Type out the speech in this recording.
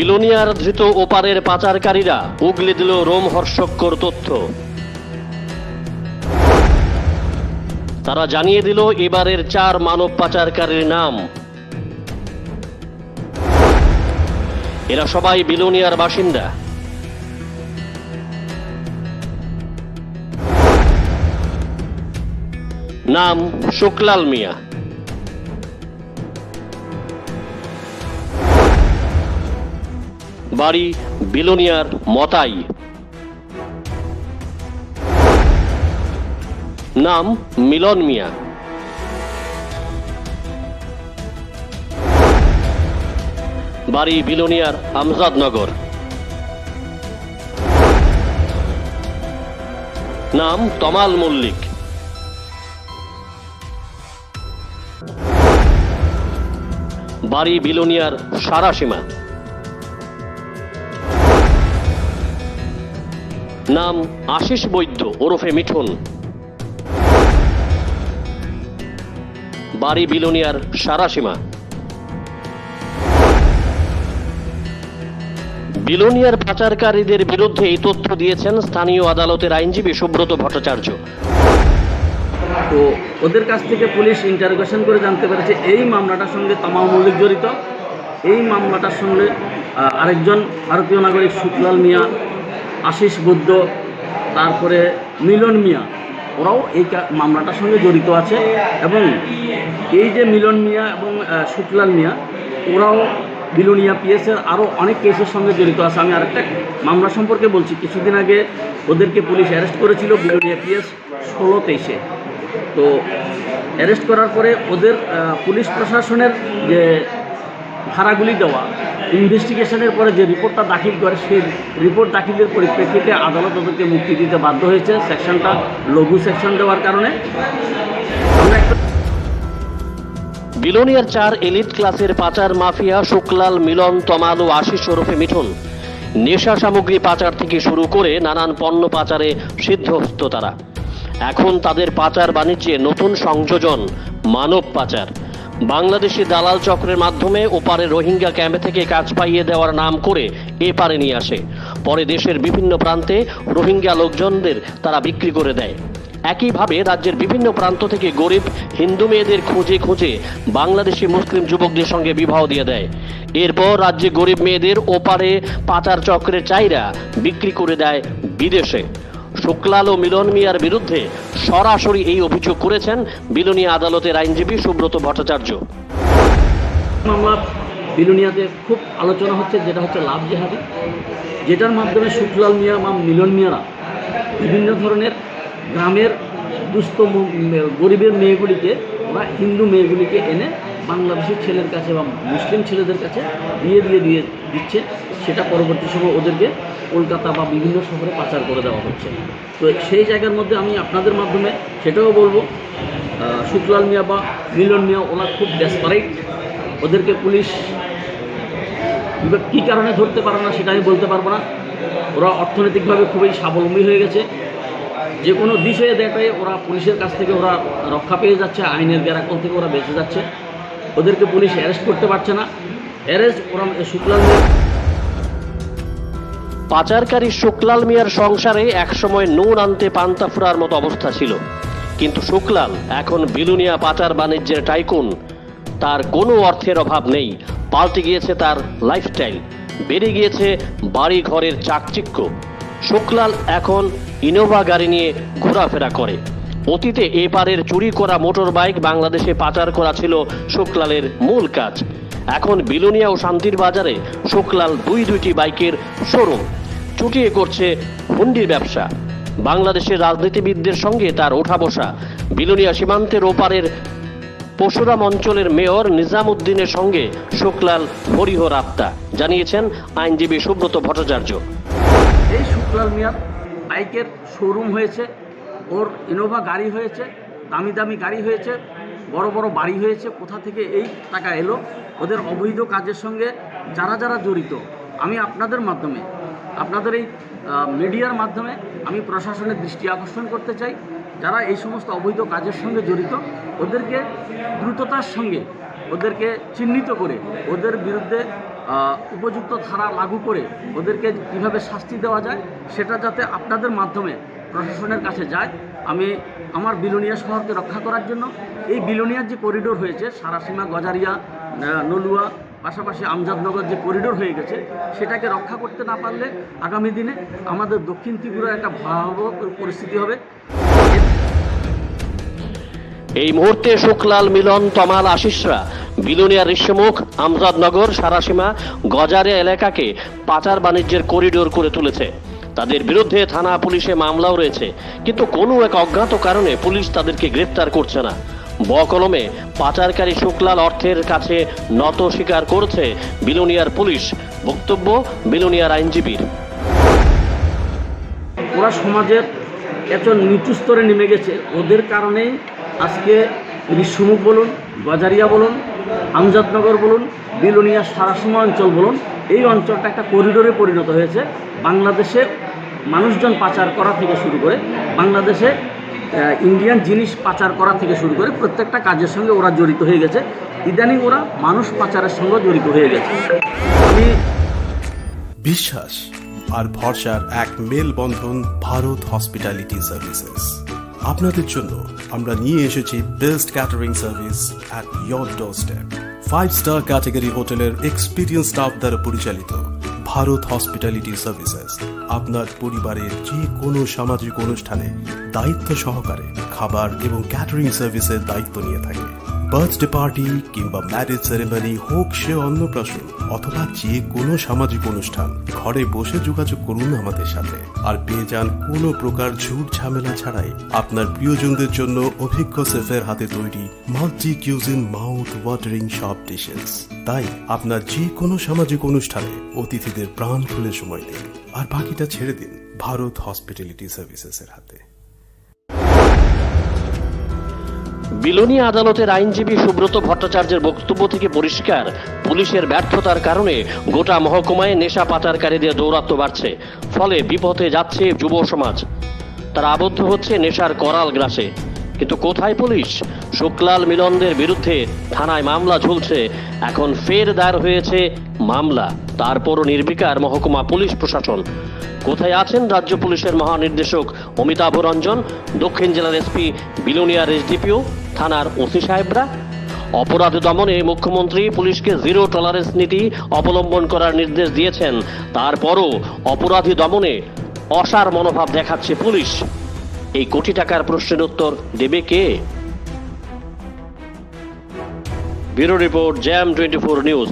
Billionaire ধৃত ওপারের পাচারকারীরা উগলে দিল রোমহর্ষকর তথ্য। তারা জানিয়ে দিল এবারের চার মানব পাচারকারীর নাম। এরা সবাই বিলোনিয়ার বাসিন্দা। নাম শুকলাল মিয়া। বাড়ি বিলোনিয়ার মতাই। নাম মিলন মিয়া। বাড়ি বিলোনিয়ার আমজাদনগর। নাম তমাল মল্লিক। বাড়ি বিলোনিয়ার সারাসীমা। নাম আশিস বৈদ্য, ওরফে মিঠুন। বাড়ি বিলোনিয়ার সারাসীমা। বিলোনিয়ার পাচারকারীদের বিরুদ্ধে এই তথ্য দিয়েছেন স্থানীয় আদালতের আইনজীবী সুব্রত ভট্টাচার্য। তো ওদের কাছ থেকে পুলিশ ইন্টারোগেশন করে জানতে পেরেছে, এই মামলাটার সঙ্গে তামাম মল্লিক জড়িত। এই মামলাটার সঙ্গে আরেকজন ভারতীয় নাগরিক শুকলাল মিয়া আশিস বুদ্ধ, তারপরে মিলন মিয়া। ওরাও এই মামলাটার সঙ্গে জড়িত আছে। এবং এই যে মিলন মিয়া এবং শুক্লাল মিয়া, ওরাও বিলুনিয়া পিএসের আরও অনেক কেসের সঙ্গে জড়িত আছে। আমি আরেকটা মামলা সম্পর্কে বলছি। কিছুদিন আগে ওদেরকে পুলিশ অ্যারেস্ট করেছিল বিলুনিয়া পিএস ষোলো তেইশে। তো অ্যারেস্ট করার পরে ওদের পুলিশ প্রশাসনের যে ভাড়াগুলি দেওয়া ইনভেস্টিগেশনের পরে যে রিপোর্টটা দাখিল করে, সেই রিপোর্ট দাখিলের পরিপ্রেক্ষিতে আদালত ওদেরকে মুক্তি দিতে বাধ্য হয়েছে। সেকশনটা লঘু সেকশন দেওয়ার কারণে। বিলোনিয়ার চার এলিট ক্লাসের পাচার মাফিয়া শুক্লাল, মিলন, তমাল ও আশিস ওরফে মিঠুন। নেশা সামগ্রী পাচার থেকে শুরু করে নানান পণ্য পাচারে সিদ্ধহস্ত তারা। এখন তাদের পাচার বাণিজ্যে নতুন সংযোজন, মানব পাচার। বাংলাদেশি দালাল চক্রের মাধ্যমে ওপারে রোহিঙ্গা ক্যাম্প থেকে কাজ পাইয়ে দেওয়ার নাম করে এপারে নিয়ে আসে। পরে দেশের বিভিন্ন প্রান্তে রোহিঙ্গা লোকজনদের তারা বিক্রি করে দেয়। একইভাবে রাজ্যের বিভিন্ন প্রান্ত থেকে গরিব হিন্দু মেয়েদের খুঁজে খুঁজে বাংলাদেশি মুসলিম যুবকদের সঙ্গে বিবাহ দিয়ে দেয়। এরপর রাজ্যে গরিব মেয়েদের ওপারে পাচার চক্রের চাইরা বিক্রি করে দেয় বিদেশে। শুক্লাল ও মিলন মিয়ার বিরুদ্ধে সরাসরি এই অভিযোগ করেছেন বিলুনি আদালতের আইনজীবী সুব্রত ভট্টাচার্য। মামলা বিলুনিয়াতে খুব আলোচনা হচ্ছে, যেটা হচ্ছে লাভ জেহাদি। যেটার মাধ্যমে শুকলাল মিয়া বা মিলন মিয়ারা বিভিন্ন ধরনের গ্রামের দুস্থ গরিবের মেয়েগুলিকে বা হিন্দু মেয়েগুলিকে এনে বাংলাদেশের ছেলের কাছে বা মুসলিম ছেলেদের কাছে বিয়ে দিয়ে দিয়ে দিচ্ছে, সেটা পরবর্তী সময় ওদেরকে কলকাতা বা বিভিন্ন শহরে পাচার করে দেওয়া হচ্ছে। তো সেই জায়গার মধ্যে আমি আপনাদের মাধ্যমে সেটাও বলব শুক্লাল মিয়া বা মিলন মিয়া ওরা খুব ডেসপারেট ওদেরকে পুলিশ কী কারণে ধরতে পারে না সেটা আমি বলতে পারব না। ওরা অর্থনৈতিকভাবে খুবই স্বাবলম্বী হয়ে গেছে। যে কোনো বিষয়ে দেখে ওরা পুলিশের কাছ থেকে ওরা রক্ষা পেয়ে যাচ্ছে, আইনের গ্যারাকল থেকে ওরা বেঁচে যাচ্ছে। ওদেরকে পুলিশ অ্যারেস্ট করতে পারছে না। অ্যারেস্ট ওরা শুক্লাল পাচারকারী শুক্লাল মিয়ার সংসারে একসময় নুন আনতে পান্তা ফুরার মতো অবস্থা ছিল। কিন্তু শুক্লাল এখন বিলুনিয়া পাচার বাণিজ্যের টাইকুন তার কোনো অর্থের অভাব নেই। পাল্টে গিয়েছে তার লাইফস্টাইল বেড়ে গিয়েছে বাড়ি ঘরের চাকচিক্য। শুক্লাল এখন ইনোভা গাড়ি নিয়ে ঘোরাফেরা করে। অতীতে এপারের চুরি করা মোটর বাইক বাংলাদেশে পাচার করা ছিল শুক্লালের মূল কাজ। এখন বিলোনিয়া ও শান্তির বাজারে শুক্লাল দুই দুইটি বাইকের শোরুম। চুটিয়ে করছে হুন্ডির ব্যবসা। বাংলাদেশের রাজনীতিবিদদের সঙ্গে তার ওঠা বসা বিলোনিয়া সীমান্তের ওপারের পশুরাম অঞ্চলের মেয়র নিজামুদ্দিনের সঙ্গে শুক্লাল হরিহর আপ্তা। জানিয়েছেন আইনজীবী সুব্রত ভট্টাচার্য। এই শুক্লাল মিয়ার বাইকের শোরুম হয়েছে। ওর ইনোভা গাড়ি হয়েছে, দামি দামি গাড়ি হয়েছে, বড় বড় বাড়ি হয়েছে, কোথা থেকে এই টাকা এলো, ওদের অবৈধ কাজের সঙ্গে যারা যারা জড়িত, আমি আপনাদের মাধ্যমে, আপনাদের এই মিডিয়ার মাধ্যমে আমি প্রশাসনের দৃষ্টি আকর্ষণ করতে চাই, যারা এই সমস্ত অবৈধ কাজের সঙ্গে জড়িত, ওদেরকে দ্রুততার সঙ্গে, ওদেরকে চিহ্নিত করে, ওদের বিরুদ্ধে উপযুক্ত ধারা লাগু করে, ওদেরকে কীভাবে শাস্তি দেওয়া যায়, সেটা যাতে আপনাদের মাধ্যমে প্রশাসনের কাছে যায় আমি আমার বিলোনিয়া শহরকে রক্ষা করার জন্য এই বিলোনিয়ার যে করিডোর হয়েছে, সারাসীমা, গজারিয়া নলুয়া, পাশাপাশি আমজাদনগর যে করিডোর হয়ে গেছে, সেটাকে রক্ষা করতে না পারলে আগামী দিনে আমাদের দক্ষিণ ত্রিপুরার একটা ভয়াবহ পরিস্থিতি হবে। এই মুহূর্তে শুকলাল মিলন, তমাল আশিসরা, বিলুনিয়া ঋষ্যমুখ, আমজাদনগর, সারাসীমা, গজারিয়া এলাকাকে পাচার বাণিজ্যের করিডোর করে তুলেছে। তাদের বিরুদ্ধে থানা পুলিশে মামলাও রয়েছে। কিন্তু কোনো এক অজ্ঞাত কারণে পুলিশ তাদেরকে গ্রেপ্তার করছে না। বকলমে পাচারকারী শুক্লাল অর্থের কাছে নত স্বীকার করছে বিলোনিয়ার পুলিশ। বক্তব্য বিলোনিয়ার আইনজীবীর। ওরা সমাজের এত নিচু স্তরে নেমে গেছে। ওদের কারণেই আজকে ঋষমুখ বলুন গজারিয়া বলুন, আমজাদনগর বলুন বিলোনিয়া সারাসীমা অঞ্চল বলুন, এই অঞ্চলটা একটা করিডোরে পরিণত হয়েছে। বাংলাদেশে মানুষজন পাচার করা থেকে শুরু করে বাংলাদেশে ইন্ডিয়ান জিনিস পাচার করা থেকে শুরু করে প্রত্যেকটা কাজের সঙ্গে ওরা জড়িত হয়ে গেছে। ইদানিং ওরা মানুষ পাচারের সঙ্গে জড়িত হয়ে গেছে। বিশ্বাস আর ভরসার এক মেলবন্ধন ভারত হসপিটালিটি সার্ভিসেস। আপনাদের জন্য আমরা নিয়ে এসেছি best catering service at your doorstep five star category হোটেলের এক্সপিরিয়েন্স স্টাফ দ্বারা পরিচালিত। ভারত হসপিটালিটি সার্ভিসেস, আপনার পরিবারের যে কোনো সামাজিক অনুষ্ঠানে দায়িত্ব সহকারে খাবার এবং ক্যাটারিং সার্ভিসের দায়িত্ব নিয়ে থাকে। বার্থডে পার্টি কিংবা ম্যারেজ সেরেমনি হোক সে অন্নপ্রাশন অথবা যে কোনো সামাজিক অনুষ্ঠান, ঘরে বসে যোগাযোগ করুন আমাদের সাথে। আর পেয়ে যান কোনো প্রকার ঝুট ঝামেলা ছাড়াই আপনার প্রিয়জনদের জন্য অভিজ্ঞ শেফের হাতে তৈরি মাল্টি কিউজিন মাউথ ওয়াটারিং সব ডিশেস। তাই আপনার যে কোনো সামাজিক অনুষ্ঠানে অতিথিদের প্রাণ খুলে সময় দিন। আর বাকিটা ছেড়ে দিন ভারত হসপিটালিটি সার্ভিসেসের হাতে। বিলোনিয়া আদালতের আইনজীবী সুব্রত ভট্টাচার্যের বক্তব্য থেকে পরিষ্কার, পুলিশের ব্যর্থতার কারণে গোটা মহকুমায় নেশা পাচারকারীদের দৌরাত্ম্য বাড়ছে। ফলে বিপথে যাচ্ছে যুব সমাজ। তারা আবদ্ধ হচ্ছে নেশার করাল গ্রাসে। কিন্তু কোথায় পুলিশ? শুক্লাল মিলনদের বিরুদ্ধে থানায় মামলা ঝুলছে। এখন ফের দায়ের হয়েছে মামলা। তারপরও নির্বিকার মহকুমা পুলিশ প্রশাসন। কোথায় আছেন রাজ্য পুলিশের মহানির্দেশক অমিতাভ রঞ্জন? দক্ষিণ জেলার এসপি বিলোনিয়ার এসডিপিও থানার ওসি সাহেবরা। অপরাধ দমনে মুখ্যমন্ত্রী পুলিশকে জিরো টলারেন্স নীতি অবলম্বন করার নির্দেশ দিয়েছেন। তারপরও অপরাধী দমনে অসার মনোভাব দেখাচ্ছে পুলিশ। এই কোটি টাকার প্রশ্নের উত্তর দেবে কে? Bureau report Jam twenty four news.